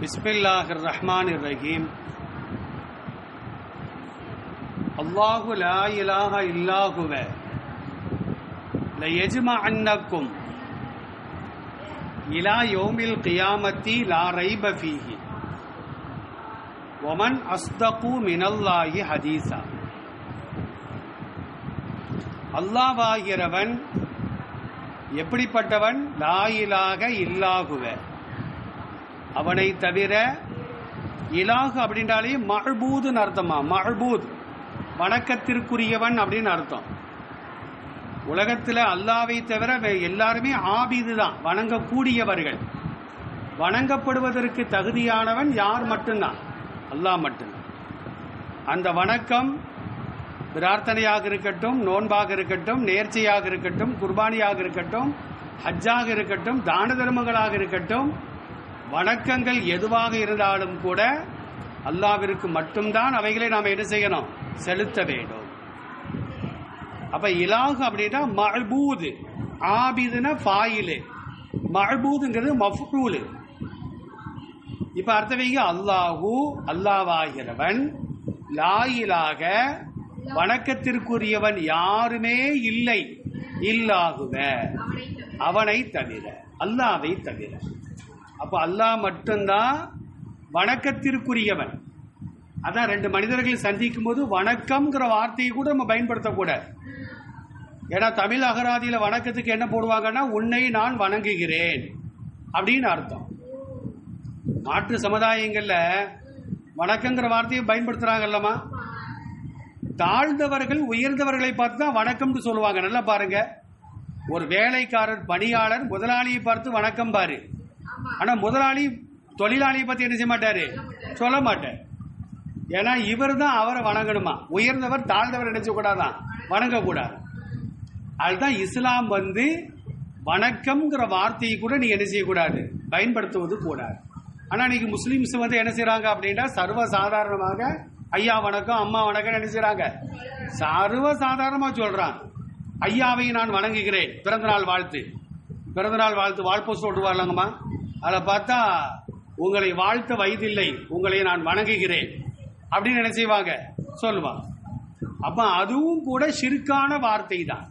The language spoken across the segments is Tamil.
பிஸ்மில்லாஹிர் ரஹ்மான் ரஹீம் அல்லாஹு லா இலாஹ இல்லாஹுவ. லயஜ்மா அன்னக்கும் இலா யோமில் கியாமத்தி லா ரைப ஃபீஹி. ஒமன் அஸ்தகு மினல்லாஹி ஹதீஸா. அல்லாவாகிறவன் எப்படிப்பட்டவன்? லாயிலாக இலாக இல்லாகுவன் அவனை தவிர இலாகு அப்படின்றாலே மஹபூதுன்னு அர்த்தமா? மஹபூத். வணக்கத்திற்குரியவன் அப்படின்னு அர்த்தம். உலகத்தில் அல்லாவை தவிர வே- எல்லாருமே ஆபிது தான். வணங்கக்கூடியவர்கள். வணங்கப்படுவதற்கு தகுதியானவன் யார் மட்டும்தான்? அல்லாஹ் மட்டும்தான். அந்த வணக்கம் பிரார்த்தனையாக இருக்கட்டும் நோன்பாக இருக்கட்டும் நேர்ச்சையாக இருக்கட்டும் குர்பானியாக இருக்கட்டும் ஹஜ்ஜாக இருக்கட்டும் தான தர்மங்களாக இருக்கட்டும் வணக்கங்கள் எதுவாக இருந்தாலும் கூட அல்லாவிற்கு மட்டும்தான் அவைகளை நாம் என்ன செய்யணும்? செலுத்த வேண்டும். அப்ப இலாகு அப்படின்னா மஹபூது ஆபிதுன ஃபாயிலு. மஹபூதுங்கிறது மஃபூலு. இப்ப அர்த்தம் வைங்க அல்லாஹு அல்லாவாகிறவன் லாயிலாக வணக்கத்திற்குரியவன் யாருமே இல்லை. இல்லாகுவ அவனை தவிர அல்லாவை தவிர. அப்போ அல்லாஹ் மட்டும்தான் வணக்கத்திற்குரியவன். அதான் ரெண்டு மனிதர்களை சந்திக்கும் போது வணக்கம்ங்கிற வார்த்தையை கூட நம்ம பயன்படுத்தக்கூடாது. ஏன்னா தமிழ் அகராதியில் வணக்கத்துக்கு என்ன போடுவாங்கன்னா உன்னை நான் வணங்குகிறேன் அப்படின்னு அர்த்தம். மாற்று சமுதாயங்களில் வணக்கங்கிற வார்த்தையை பயன்படுத்துகிறாங்கல்லம்மா தாழ்ந்தவர்கள் உயர்ந்தவர்களை பார்த்து தான் வணக்கம்னு சொல்லுவாங்க. நல்லா பாருங்க. ஒரு வேலைக்காரர் பணியாளர் முதலாளியை பார்த்து வணக்கம் பாரு. ஆனா முதலாளி தொழிலாளியை பத்தி என்ன செய்ய மாட்டாரு? சொல்ல மாட்டார். ஏன்னா இவர் தான் அவரை வணங்கணுமா? உயர்ந்தவர் தாழ்ந்தவர் நினைச்சக்கூடாதான் வணங்கக்கூடாது. அதுதான் இஸ்லாம் வந்து வணக்கம்ங்கிற வார்த்தையை கூட நீ என்ன செய்யக்கூடாது? பயன்படுத்துவது கூடாது. ஆனா இன்னைக்கு முஸ்லீம்ஸ் வந்து என்ன செய்கிறாங்க அப்படின்னா சர்வ சாதாரணமாக ஐயா வணக்கம் அம்மா வணக்கம் என்ன செய்கிறாங்க சர்வ சாதாரணமா சொல்றான். ஐயாவை நான் வணங்குகிறேன். பிறந்தநாள் வாழ்த்து. பிறந்தநாள் வாழ்த்து வாழ்ப்பு சொல்லுவாங்கம்மா அதில் பார்த்தா உங்களை வாழ்த்த வயதில்லை உங்களை நான் வணங்குகிறேன். அப்படின்னு என்ன செய்வாங்க? சொல்லுவாங்க. அப்ப அதுவும் கூட சிறுக்கான வார்த்தை தான்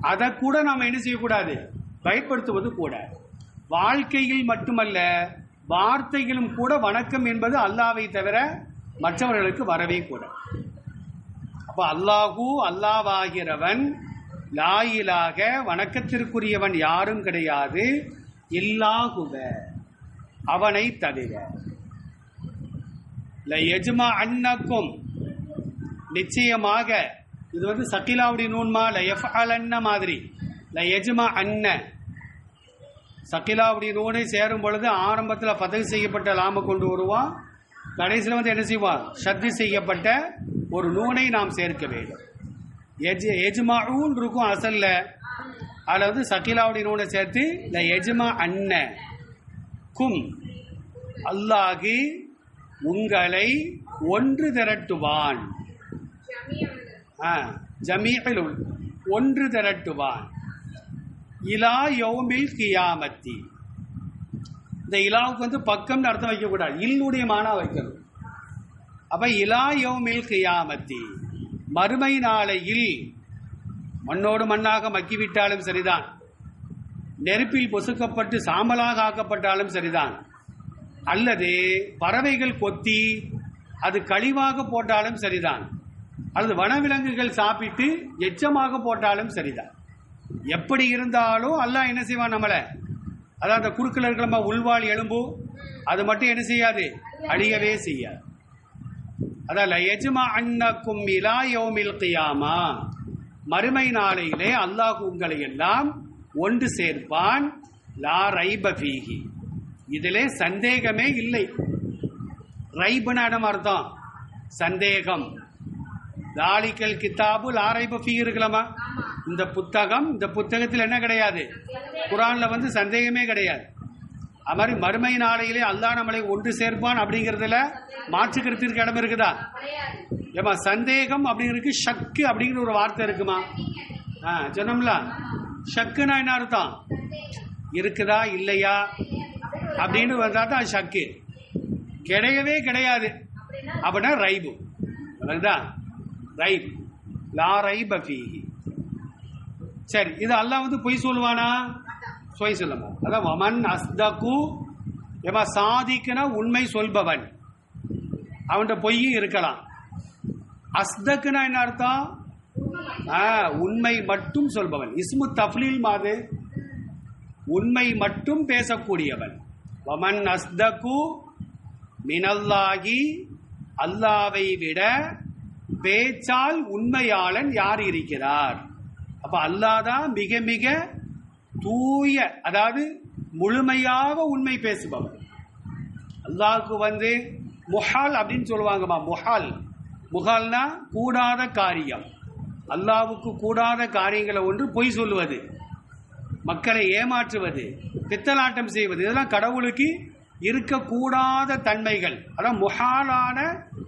அதை கூட நாம் என்ன செய்யக்கூடாது? பயப்படுத்துவது கூட. வாழ்க்கையில் மட்டுமல்ல வார்த்தையிலும் கூட வணக்கம் என்பது அல்லாவை தவிர மற்றவர்களுக்கு வரவே கூட. அப்போ அல்லாஹூ அல்லாவாகிறவன் லாயிலாக வணக்கத்திற்குரியவன் யாரும் கிடையாது. இல்லாகுக. அவனை தவிர. ல எஜ்மா அன்னக்கும் நிச்சயமாக இது வந்து சக்கிலாவுடைய நூன்மா ல எஃப் அலன்ன மாதிரி. ல எஜ்மா அன்ன சக்கிலாவுடைய நூனை சேரும் பொழுது ஆரம்பத்தில் பதவி செய்யப்பட்ட லாம கொண்டு வருவான். கடைசியில் வந்து என்ன செய்வான்? சத்தி செய்யப்பட்ட ஒரு நூனை நாம் சேர்க்க வேண்டும். எஜ் எஜ்மாவும் இருக்கும் அசல்ல. அதில் வந்து சக்கிலாவுடைய நூனை சேர்த்து இந்த எஜ்மா அன்ன கும் அல்லாஹி உங்களை ஒன்று திரட்டுவான். ஆ, ஒன்று திரட்டுவான். இலா யோமில் கியாமத்தி. இந்த இலாவுக்கு வந்து பக்கம்னு அர்த்தம் வைக்கக்கூடாது இல்லுடைய மானா வைக்கணும். அப்போ இலா யோமில் கியாமத்தி. மறுமை நாளையில் மண்ணோடு மண்ணாக மக்கிவிட்டாலும் சரிதான். நெருப்பில் பொசுக்கப்பட்டு சாம்பலாக ஆக்கப்பட்டாலும் சரிதான். அல்லது பறவைகள் கொத்தி அது கழிவாக போட்டாலும் சரிதான். அல்லது வனவிலங்குகள் சாப்பிட்டு எச்சமாக போட்டாலும் சரிதான். எப்படி இருந்தாலும் அல்லாஹ் என்ன செய்வான் நம்மளை? அதான் அந்த குறுக்கில் இருக்கிற நம்ம உள்வாள் எலும்பு அது மட்டும் என்ன செய்யாது? அழியவே செய்யாது. அதான் எஜ்மா அன்னக்கும் இலா யோமில் கியாமா. மறுமை நாளையிலே அல்லாஹ் உங்களை எல்லாம் ஒன்று சேர்ப்பான். லா ரைப ஃபீஹி. இதிலே சந்தேகமே இல்லை. ரைபுன்னு இடம் அர்த்தம்? சந்தேகம். தாலிக்கல் கித்தாபு லாரைப ஃபீ இருக்கலாமா இந்த புத்தகம் இந்த புத்தகத்தில் என்ன கிடையாது? குரான்ல வந்து சந்தேகமே கிடையாது. அது மாதிரி மறுமை நாளையிலே அல்லா நம்மளை ஒன்று சேர்ப்பான் அப்படிங்கிறதுல கருத்திற்கு இடம் இருக்குதா? ஏமா சந்தேகம் அப்படிங்கிறதுக்கு ஷக்கு அப்படிங்கிற ஒரு வார்த்தை இருக்குமா? ஆ சொன்னோம்ல. ஷக்குனா என்ன அர்த்தம்? இருக்குதா இல்லையா? அப்படின்னு வந்தா தான் ஷக்கு. கிடையவே கிடையாது. அப்படின்னா ரைபு. விளங்குதா ரைப். லா ரைபி சரி இது அல்லாஹ் வந்து பொய் சொல்லுவானா? சுவை சொல்லமோ. அதான் வமன் அஸ்தகு எவா சாதிக்குனா உண்மை சொல்பவன். அவன்கிட்ட பொய்யும் இருக்கலாம். அஸ்தக்குனா என்ன அர்த்தம்? ஆ, உண்மை மட்டும் சொல்பவன். இஸ்மு தஃப்லீல் மாது. உண்மை மட்டும் பேசக்கூடியவன். வமன் அஸ்தகு மினல்லாகி அல்லாவை விட பேச்சால் உண்மையாளன் யார் இருக்கிறார்? அப்ப அல்லாஹ் தான் மிக மிக தூய அதாவது முழுமையாக உண்மை பேசுபவர். அல்லாஹுக்கு வந்து முஹால் அப்படின்னு சொல்லுவாங்கம்மா முஹால். முஹால்னா கூடாத காரியம். அல்லாவுக்கு கூடாத காரியங்களை ஒன்று பொய் சொல்லுவது மக்களை ஏமாற்றுவது பித்தலாட்டம் செய்வது இதெல்லாம் கடவுளுக்கு இருக்கக்கூடாத தன்மைகள். அதான் முஹாலான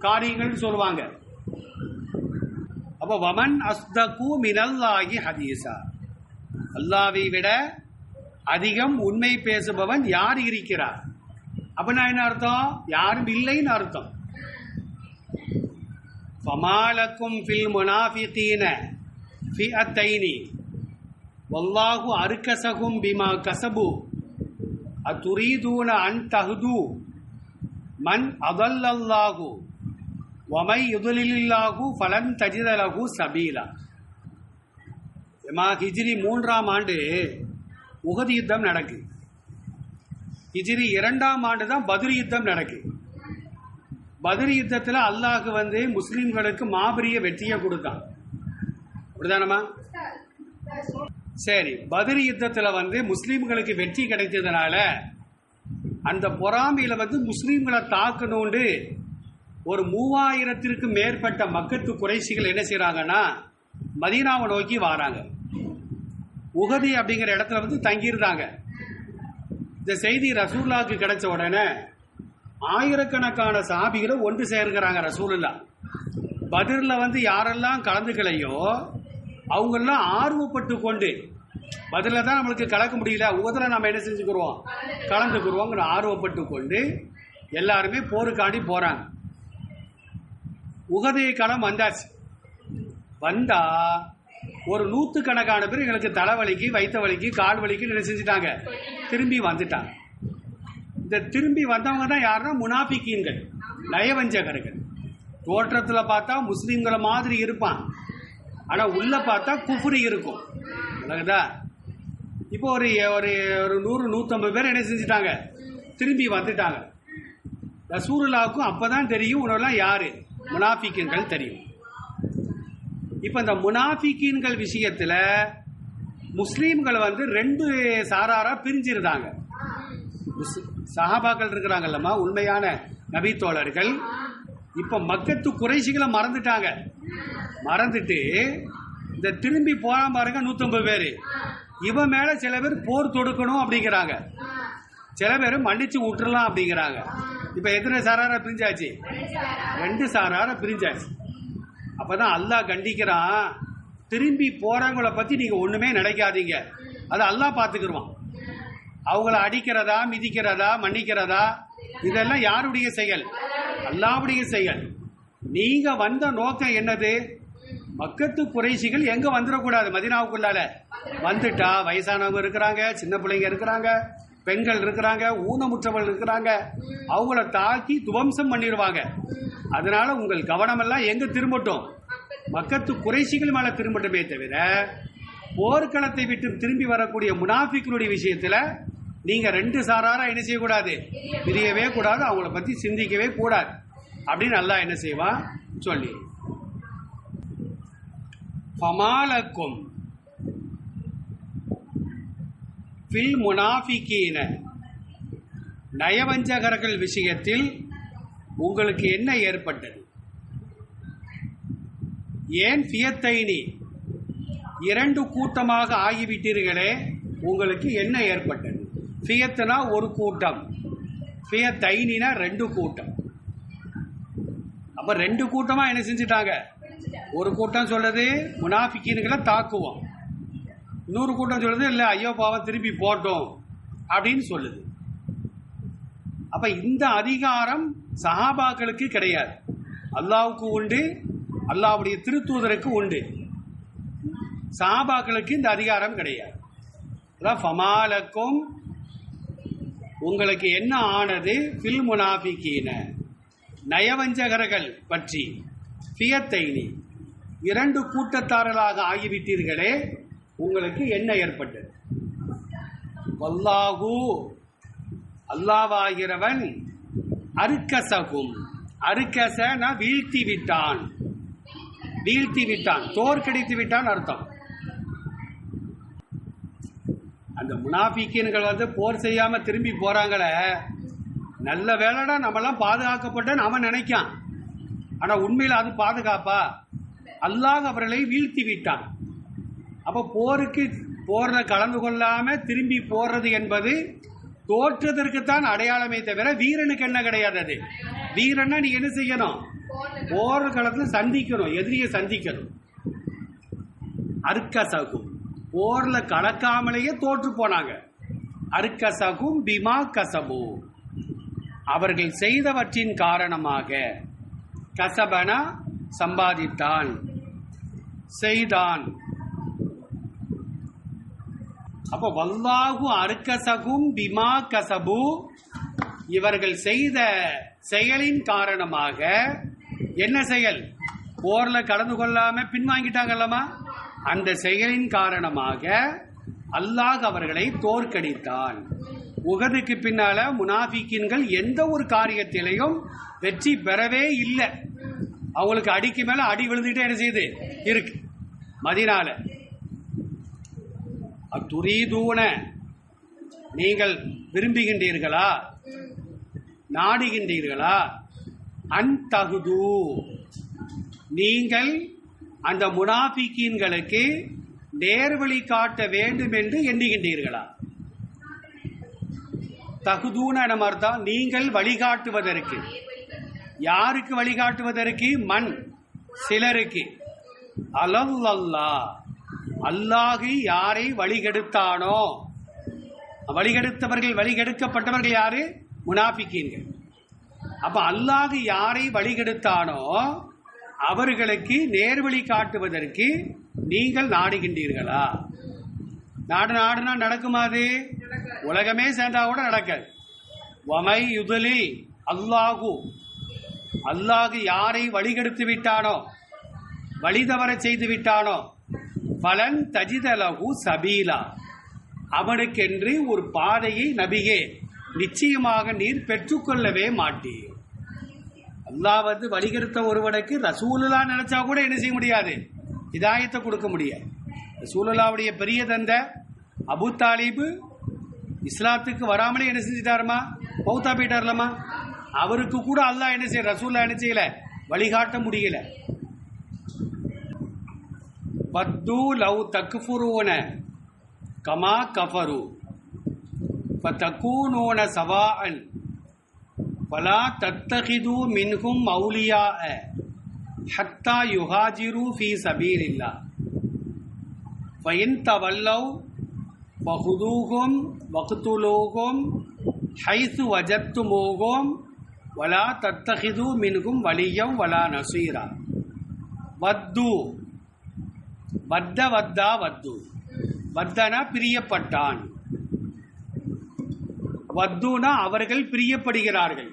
காரியங்கள்னு சொல்லுவாங்க. அப்போ வமன் அஸ்தகு மினல்லாகி ஹதீஸா. அல்லாவை விட அதிகம் உண்மை பேசுபவன் யார் இருக்கிறார்? அப்படின்னா என்ன அர்த்தம்? யாரும் இல்லைன்னு அர்த்தம். ஃபமாலக்கும் ஃபில் முனாஃபிகீன ஃபிஅத்தைனி. வல்லாஹு அருக்கசகும் பிமா கசபு. அத்துரீதூன அன் தஹ்து. மன் அதல்லல்லாஹு. வமை யுதலில்லாஹு ஃபலன் தஜிதலகு சபீலா. மா ஹிஜ்ரி மூன்றாம் ஆண்டு உகது யுத்தம் நடக்கு. ஹிஜ்ரி இரண்டாம் ஆண்டு தான் பதிரி யுத்தம் நடக்கு. பதிரி யுத்தத்தில் அல்லாஹ் வந்து முஸ்லீம்களுக்கு மாபெரிய வெற்றியை கொடுத்தான். அப்படிதானம்மா சரி பதிரி யுத்தத்தில் வந்து முஸ்லீம்களுக்கு வெற்றி கிடைத்ததுனால அந்த பொறாமையில் வந்து முஸ்லீம்களை தாக்கணுண்டு ஒரு மூவாயிரத்திற்கும் மேற்பட்ட மக்கத்து குறைசிகள் என்ன செய்கிறாங்கன்னா மதீனாவை நோக்கி வராங்க. உகதி அப்படிங்கிற இடத்துல வந்து தங்கியிருந்தாங்க. இந்த செய்தி ரசூல்லாவுக்கு கிடைச்ச உடனே ஆயிரக்கணக்கான சாபிகளை ஒன்று சேர்க்கிறாங்க ரசூலுல்லா. பதிரில் வந்து யாரெல்லாம் கலந்துக்கலையோ அவங்கெல்லாம் ஆர்வப்பட்டு கொண்டு பதிலில் தான் நம்மளுக்கு கலக்க முடியல. உகதில் நம்ம என்ன செஞ்சுக்கிறோம்? கலந்துக்கிறோங்கிற ஆர்வப்பட்டு கொண்டு எல்லாருமே போருக்காண்டி போகிறாங்க உகதை களம் வந்தாச்சு. வந்தால் ஒரு நூற்றுக்கணக்கான பேர் எங்களுக்கு தலைவலிக்கு வயிற்று வலிக்கு கால் வலிக்கு என்ன செஞ்சுட்டாங்க? திரும்பி வந்துட்டாங்க. இந்த திரும்பி வந்தவங்க தான் யாருன்னா முனாஃபிக்கீன்கள் நயவஞ்சகர்கள். தோற்றத்தில் பார்த்தா முஸ்லீம்களை மாதிரி இருப்பான். ஆனால் உள்ளே பார்த்தா குஃப்ரி இருக்கும். விளங்குதா இப்போ ஒரு ஒரு ஒரு நூறு நூற்றம்பது பேர் என்ன செஞ்சுட்டாங்க? திரும்பி வந்துட்டாங்க. ரசூருல்லாவுக்கும் அப்போ தான் தெரியும் உன்னெல்லாம் யார்? முனாஃபிக்கங்கள் தெரியும். இப்போ இந்த முனாஃபிக்கீன்கள் விஷயத்தில் முஸ்லீம்கள் வந்து ரெண்டு சாராராக பிரிஞ்சிருந்தாங்க. சஹாபாக்கள் இருக்கிறாங்கல்லம்மா உண்மையான நபித்தோழர்கள். இப்போ மக்கத்து குறைசிகளை மறந்துட்டாங்க. மறந்துட்டு இந்த திரும்பி போறான் பாருங்க நூற்றம்பது பேர். இவன் மேலே சில பேர் போர் தொடுக்கணும் அப்படிங்கிறாங்க. சில பேர் மன்னிச்சு விட்டுறலாம் அப்படிங்கிறாங்க. இப்போ எத்தனை சாராராக பிரிஞ்சாச்சு? ரெண்டு சாராராக பிரிஞ்சாச்சு. அப்பதான் அல்லாஹ் கண்டிக்கிறான் திரும்பி போறவங்கள பத்தி நீங்க ஒண்ணுமே நினைக்காதீங்க. அதை அல்லாஹ் பார்த்துக்கிருவான். அவங்கள அடிக்கிறதா மிதிக்கிறதா மன்னிக்கிறதா இதெல்லாம் யாருடைய செயல்? அல்லாவுடைய செயல். நீங்க வந்த நோக்கம் என்னது? மக்கத்து குறைசிகள் எங்க வந்துடக்கூடாது மதினாவுக்குள்ளால? வந்துட்டா வயசானவங்க இருக்கிறாங்க சின்ன பிள்ளைங்க இருக்கிறாங்க பெண்கள் இருக்கிறாங்க ஊனமுற்றவர்கள் இருக்கிறாங்க. அவங்கள தாக்கி துவம்சம் பண்ணிடுவாங்க அதனால உங்கள் கவனமெல்லாம் எங்க திரும்பட்டும்? மக்கத்து குறைசிகள் மேல திரும்பட்டுமே தவிர போர்க்களத்தை விட்டு திரும்பி வரக்கூடிய முனாஃபிக்களுடைய விஷயத்துல நீங்க ரெண்டு சாராரா என்ன செய்யக்கூடாது? பிரியவே கூடாது அவங்கள பத்தி சிந்திக்கவே கூடாது. அப்படின்னு நல்லா என்ன செய்வான் சொல்லி. ஃபமாலக்கும் ஃபில் முனாஃபிகீன நயவஞ்சகர்கள் விஷயத்தில் உங்களுக்கு என்ன ஏற்பட்டது? ஏன் ஃபியத்தைனி இரண்டு கூட்டமாக ஆகிவிட்டீர்களே உங்களுக்கு என்ன ஏற்பட்டது? ஃபியத்துனா ஒரு கூட்டம். ஃபியத்தைனினா ரெண்டு கூட்டம். அப்ப ரெண்டு கூட்டமா என்ன செஞ்சுட்டாங்க? ஒரு கூட்டம் சொல்லுது முனாஃபிக்கீன்களை தாக்குவோம். இன்னொரு கூட்டம் சொல்லுது இல்லை ஐயோ பாவம் திருப்பி போட்டோம். அப்படின்னு சொல்லுது. அப்ப இந்த அதிகாரம் சஹாபாக்களுக்கு கிடையாது. அல்லாவுக்கு உண்டு அல்லாவுடைய திருத்தூதருக்கு உண்டு. சஹாபாக்களுக்கு இந்த அதிகாரம் கிடையாது. அதான் ஃபமாலக்கும் உங்களுக்கு என்ன ஆனது? ஃபில் முனாஃபிகீன. நயவஞ்சகர்கள் பற்றி ஃபியத்தைனி. இரண்டு கூட்டத்தாரர்களாக ஆகிவிட்டீர்களே உங்களுக்கு என்ன ஏற்பட்டது? வல்லாகு அல்லாவாகிறவன் அருக்கசகும். அருக்கசன வீழ்த்தி விட்டான். வீழ்த்தி விட்டான். தோற்கடித்து விட்டான் அர்த்தம். அந்த முனாஃபிக்கீன்கள் வந்து போர் செய்யாம திரும்பி போறாங்களே நல்ல வேலைடா நம்மளாம் பாதுகாக்கப்பட்டேன்னு அவன் நினைக்கான். ஆனா உண்மையில் அது பாதுகாப்பா? அல்லாஹ் அவர்களை வீழ்த்தி விட்டான். அப்போ போருக்கு போரில் கலந்து கொள்ளாம திரும்பி போறது என்பது தோற்றதற்குத்தான் அடையாளமே தவிர வீரனுக்கு என்ன கிடையாது அது? வீரன்னா நீ என்ன செய்யணும்? போற காலத்தில் சந்திக்கணும். எதிரியை சந்திக்கணும். அர்க்கசகும். போர்ல கலக்காமலேயே தோற்று போனாங்க. அர்க்கசகும் பிமா கசபு அவர்கள் செய்தவற்றின் காரணமாக கசபனா சம்பாதித்தான். செய்தான். அப்ப வல்லாஹு அர்க்கசகும் பிமா கசபு. இவர்கள் செய்த செயலின் காரணமாக என்ன செயல்? போர்ல கலந்து கொள்ளாம பின்வாங்கிட்டாங்கல்லமா அந்த செயலின் காரணமாக அல்லாஹ் அவர்களை தோற்கடித்தான். உகதுக்கு பின்னால முனாஃபிக்கின்கள் எந்த ஒரு காரியத்திலையும் வெற்றி பெறவே இல்லை. அவங்களுக்கு அடிக்கு மேல அடி விழுந்துகிட்டே என்ன செய்யுது? இருக்கு. மதினால. அத்துரீதூன நீங்கள் விரும்புகின்றீர்களா? நாடுகின்றீர்களா? அன்தகுது. நீங்கள் அந்த முனாஃபிக்கீன்களுக்கு நேர்வழி காட்ட வேண்டும் என்று எண்ணுகின்றீர்களா? தகுதூன நம்ம அர்த்தம் நீங்கள் வழிகாட்டுவதற்கு யாருக்கு வழிகாட்டுவதற்கு மண். சிலருக்கு. அலல்லல்லா. அல்லாஹு யாரை வழிகெடுத்தானோ? வழிகெடுத்தவர்கள் வழிகெடுக்கப்பட்டவர்கள் யாரு? முனாபிக்கீன்கள் அப்ப அல்லாஹு யாரை வழிகெடுத்தானோ அவர்களுக்கு நேர்வழி காட்டுவதற்கு நீங்கள் நாடுகின்றீர்களா? நாடு நாடுனா நடக்குமா அது? உலகமே சேர்ந்தா கூட நடக்காது. வமை யுதலில் அல்லாஹு. அல்லாஹு யாரை வழிகெடுத்து விட்டானோ? வழி தவற செய்து விட்டானோ? பலன் தஜிதலகு சபீலா. அவனுக்கென்று ஒரு பாதையை நபியே நிச்சயமாக நீர் பெற்றுக்கொள்ளவே மாட்டீர். அல்லா வந்து வழிகெடுத்த ஒருவனுக்கு ரசூலுல்லா நினைச்சா கூட என்ன செய்ய முடியாது? இதாயத்தை கொடுக்க முடியாது. ரசூலுல்லாவுடைய பெரிய தந்த அபு தாலிபு இஸ்லாத்துக்கு வராமலே என்ன செஞ்சிட்டாருமா? பௌத்தா போயிட்டார்லமா அவருக்கு கூட அல்லாஹ் என்ன செய்ய ரசூல்லா என்ன செய்யல? வழிகாட்ட முடியல. வத்து லவ் தக்ஃபுரூன கமா கஃபரு. ஃபதகூனூன சவாஅன். ஃபலா தத்தகிது மின்ஹும் மௌலியா ஹத்தா யுஹாஜிரு ஃபீ சபீலில்லா. ஃபயின் தவல்லவ் ஃபஹுதூஹும் வக்துலூஹும் ஹைசு வஜத்துமூஹும் வலா தத்தகிது மின்ஹும் வலியம் வலா நசீரா. வத்து வத்த வத்தா வத்து. வத்தனா பிரியப்பட்டான். வத்துனா அவர்கள் பிரியப்படுகிறார்கள்.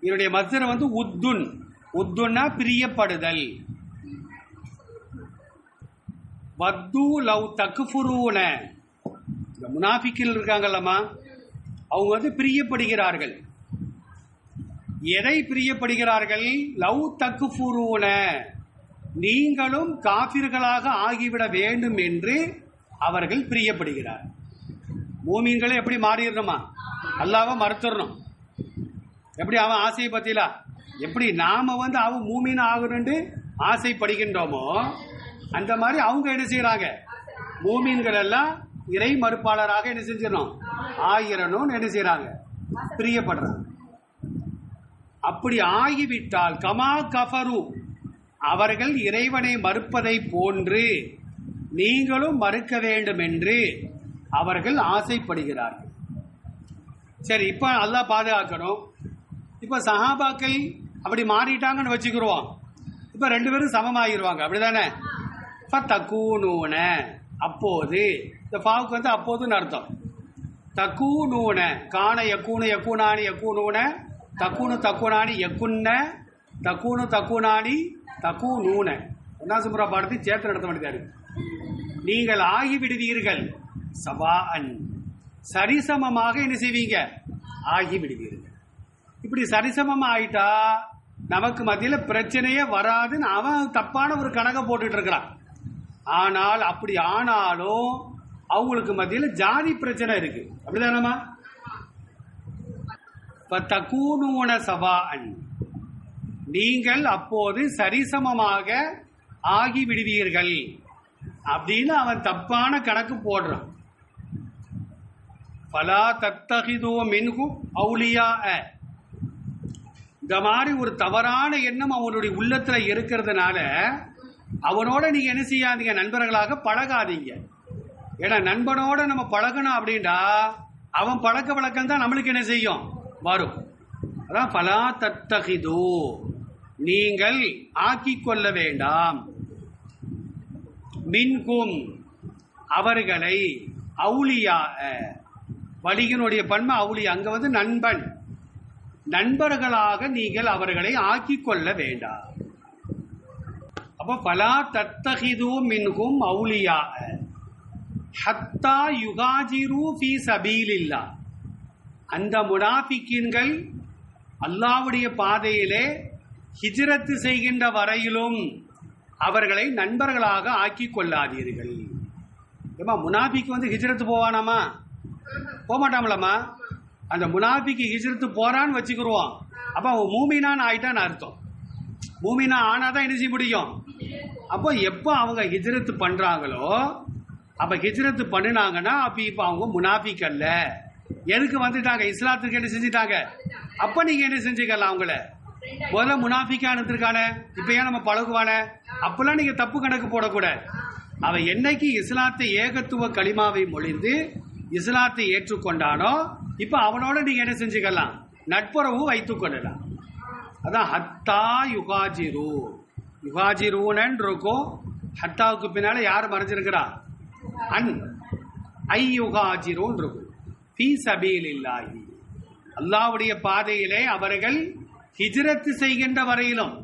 இதனுடைய மசரம் வந்து உத்துன். உத்துன்னா பிரியப்படுதல். வத்து லவ் தக்குஃபுரூன இந்த முனாஃபிக்கில் இருக்காங்கல்லம்மா. அவங்க வந்து பிரியப்படுகிறார்கள். எதை பிரியப்படுகிறார்கள்? லவ் தக்குஃபுரூன நீங்களும் காபிர்களாக ஆகிவிட வேண்டும் என்று அவர்கள் பிரியப்படுகிறார். மூமீன்களை எப்படி மாறிடணுமா? அல்லாவை மறுத்துடணும். எப்படி அவன் ஆசையை பத்திலா? எப்படி நாம வந்து அவன் மூமின் ஆகணும்னு ஆசைப்படுகின்றோமோ அந்த மாதிரி அவங்க என்ன செய்யறாங்க மூமீன்கள் எல்லாம் இறை மறுப்பாளராக என்ன செஞ்சிடணும்? ஆகிறணும்னு என்ன செய்யறாங்க பிரியப்படுறாங்க. அப்படி ஆகிவிட்டால் கமா கஃபரு. அவர்கள் இறைவனை மறுப்பதை போன்று நீங்களும் மறுக்க வேண்டும் என்று அவர்கள் ஆசைப்படுகிறார்கள். சரி இப்போ நல்லா பாதுகாக்கணும். இப்போ சஹாபாக்கள் அப்படி மாறிட்டாங்கன்னு வச்சுக்கிடுவோம் இப்போ ரெண்டு பேரும் சமமாகிருவாங்க. அப்படிதானே? இப்போ தக்கூனூன அப்போது இந்த பாவுக்கு வந்து அப்போதுன்னு அர்த்தம். தக்கூனூன காண யக்கூனு யக்கூனானி யக்கூனூன தக்கூனு தக்குனானி யக்குன்ன தக்கூனு தக்குனானி தக்கூனூன ஒன்னாசுமுறை பாடத்தை சேர்த்து நடத்த வேண்டியதா இருக்கு நீங்கள் ஆகிவிடுவீர்கள். சபா அன் சரிசமமாக என்ன செய்வீங்க? ஆகிவிடுவீர்கள். இப்படி சரிசமம் ஆயிட்டா நமக்கு மத்தியில் பிரச்சனையே வராதுன்னு அவன் தப்பான ஒரு கணக்கை போட்டுட்டு இருக்கிறான். ஆனால் அப்படி ஆனாலும் அவங்களுக்கு மத்தியில் ஜாதி பிரச்சனை இருக்கு. அப்படிதானம்மா? இப்ப தக்கூனூன சபாஅன் நீங்கள் அப்போது சரிசமமாக ஆகிவிடுவீர்கள் அப்படின்னு அவன் தப்பான கணக்கு போடுறான். பலா தத்தகிதோ மின்கு அவுலியா இந்த மாதிரி ஒரு தவறான எண்ணம் அவனுடைய உள்ளத்தில் இருக்கிறதுனால அவனோட நீங்க என்ன செய்யாதீங்க நண்பர்களாக பழகாதீங்க. ஏன்னா நண்பனோட நம்ம பழகணும் அப்படின்னா அவன் பழக்க வழக்கம் தான் நம்மளுக்கு என்ன செய்யும்? வரும். அதான் பலா தத்தகிதோ. நீங்கள் ஆக்கிக் கொள்ள வேண்டாம். மின்கும் அவர்களை அவுளியா வணிகனுடைய பன்மை அவுளி அங்க வந்து நண்பன். நண்பர்களாக நீங்கள் அவர்களை ஆக்கிக் கொள்ள வேண்டாம். அப்போ பலா தத்தகிது மின்கும் அவுளியா ஹத்தா யுகாஜிரு ஃபி சபீலில்லா. அந்த முனாஃபிக்கின்கள் அல்லாவுடைய பாதையிலே ஹிஜ்ரத்து செய்கின்ற வரையிலும் அவர்களை நண்பர்களாக ஆக்கி கொள்ளாதீர்கள் ஏமா முனாபிக்கு வந்து ஹிஜரத்து போவானாமா? போக அந்த முனாபிக்கு ஹிஜரத்து போறான்னு வச்சுக்கிடுவோம் அப்போ அவன் மூமினான்னு ஆயிட்டான்னு அர்த்தம். மூமினா தான் என்ன செய்ய முடியும்? அப்போ எப்போ அவங்க ஹிஜரத்து பண்ணுறாங்களோ அப்போ ஹிஜரத்து பண்ணினாங்கன்னா அப்போ இப்போ அவங்க முனாஃபிக் அல்ல எதுக்கு வந்துட்டாங்க? இஸ்லாத்துக்கு என்ன செஞ்சுட்டாங்க? அப்போ நீங்கள் என்ன செஞ்சுக்கலாம் அவங்கள? முதல்ல முனாஃபிக்கா இருந்திருக்கானே இப்ப ஏன் நம்ம பழகுவான? அப்பெல்லாம் நீங்க தப்பு கணக்கு போடக்கூடாது. அவன் என்னைக்கு இஸ்லாத்தை ஏகத்துவ களிமாவை மொழிந்து இஸ்லாத்தை ஏற்றுக்கொண்டானோ இப்ப அவனோட நீங்க என்ன செஞ்சுக்கலாம்? நட்புறவு வைத்துக் கொள்ளலாம். அதான் ஹத்தா யுகாஜிரு. யுகாஜிருன்னு இருக்கும். ஹத்தாவுக்கு பின்னால யார் மறைஞ்சிருக்கிறா? அன். ஐ யுகாஜிருன்னு இருக்கும். ஃபீ சபீலில்லாஹி. அல்லாவுடைய பாதையிலே அவர்கள் ஹிஜ்ரத்து செய்கின்ற வரையிலும்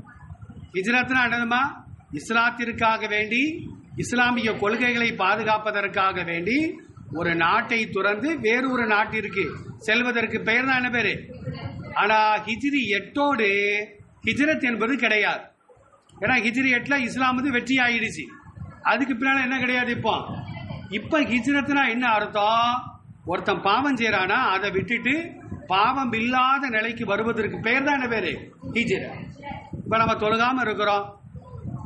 ஹிஜ்ரத்னா என்னதுமா இஸ்லாத்திற்காக வேண்டி இஸ்லாமிய கொள்கைகளை பாதுகாப்பதற்காக வேண்டி ஒரு நாட்டை துறந்து வேறொரு நாட்டிற்கு செல்வதற்கு பெயர் தான் என்ன பேர்? ஆனால் ஹிஜ்ரி எட்டோடு ஹிஜ்ரத் என்பது கிடையாது. ஏன்னா ஹிஜ்ரி எட்டில் இஸ்லாம் வந்து வெற்றி ஆயிடுச்சு. அதுக்கு பின்னால் என்ன கிடையாது இப்போ? இப்போ ஹிஜ்ரத்னா என்ன அர்த்தம்? ஒருத்தன் பாவம் செய்கிறானா அதை விட்டுட்டு பாவம் இல்லாத நிலைக்கு வருவதற்கு பெயர் தான் என்ன பேரு? ஹிஜ்ர. இப்ப நம்ம தொழுகாம இருக்கிறோம்.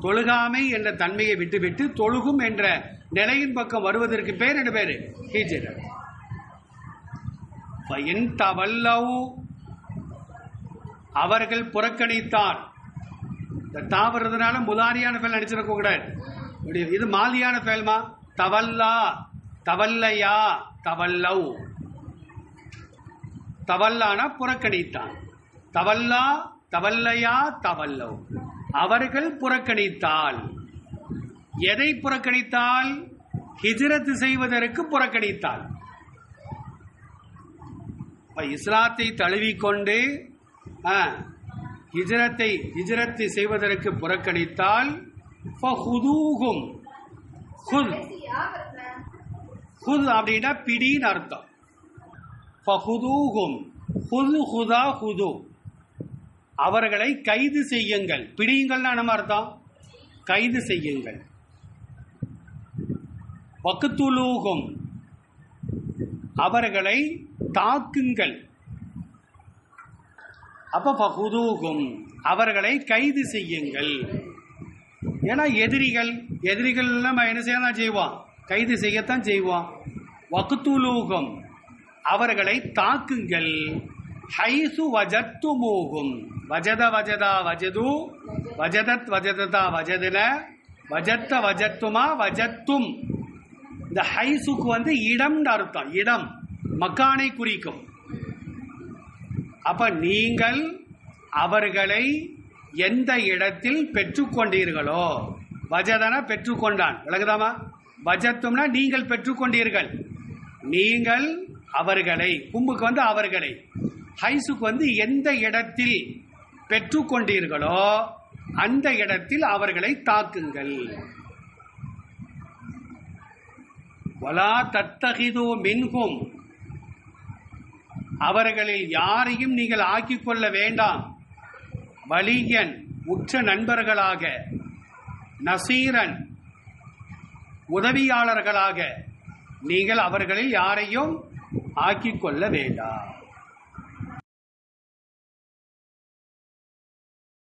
தொழுகாமை என்ற தன்மையை விட்டுவிட்டு தொழுகும் என்ற நிலையின் பக்கம் வருவதற்கு பேர் என்ன பேரு? ஹிஜ்ர. பயன் தவல்லவு. அவர்கள் புறக்கணித்தார். இந்த தாவறதுனால முதாரியான ஃபேல் நடிச்சிருக்க கூடாது. இது மாலியான ஃபேல்மா? தவல்லா. தவல்லையா? தவல்லவ். தவல்லானா புறக்கணித்தான். தவல்லா தவல்லையா தவல்லவ் அவர்கள் புறக்கணித்தால். எதை புறக்கணித்தால்? ஹிஜ்ரத் செய்வதற்கு புறக்கணித்தால். இஸ்லாத்தை தழுவிக்கொண்டு ஹிஜ்ரத்தை ஹிஜ்ரத்தை செய்வதற்கு புறக்கணித்தால் ஹுத் அப்படின்னா பிடின்னு அர்த்தம். ஃபஹுதூஹும். ஹுது ஹுதா ஹுது அவர்களை கைது செய்யுங்கள். பிடியுங்கள்னா நம்ம அர்த்தம்? கைது செய்யுங்கள். வக்குத்துலூகும். அவர்களை தாக்குங்கள். அப்போ ஃபஹுதூகும் அவர்களை கைது செய்யுங்கள். ஏன்னா எதிரிகள் எதிரிகள் நம்ம என்ன தான் செய்வோம் கைது செய்யத்தான் செய்வோம் வகுத்துலூகம் அவர்களை தாக்குங்கள். ஹைசு வஜத்து மூகும். வஜத வஜதா வஜது. வஜதத் வஜததா வஜதுன. வஜத்த வஜத்துமா வஜத்தும். இந்த ஹைசுக்கு வந்து இடம்னு அர்த்தம். இடம். மக்கானை குறிக்கும். அப்ப நீங்கள் அவர்களை எந்த இடத்தில் பெற்றுக்கொண்டீர்களோ வஜதன பெற்றுக்கொண்டான். விளங்குதாமா? வஜத்தும்னா நீங்கள் பெற்றுக்கொண்டீர்கள். நீங்கள் அவர்களை கும்புக்கு வந்து அவர்களை ஹைசுக்கு வந்து எந்த இடத்தில் பெற்றுக்கொண்டீர்களோ அந்த இடத்தில் அவர்களை தாக்குங்கள். வலா தத்தகிது மின்கும் அவர்களில் யாரையும் நீங்கள் ஆக்கிக் கொள்ள வேண்டாம். வலியன் உற்ற நண்பர்களாக நசீரன் உதவியாளர்களாக நீங்கள் அவர்களில் யாரையும் ஆக்கிக் கொள்ள வேண்டாம்.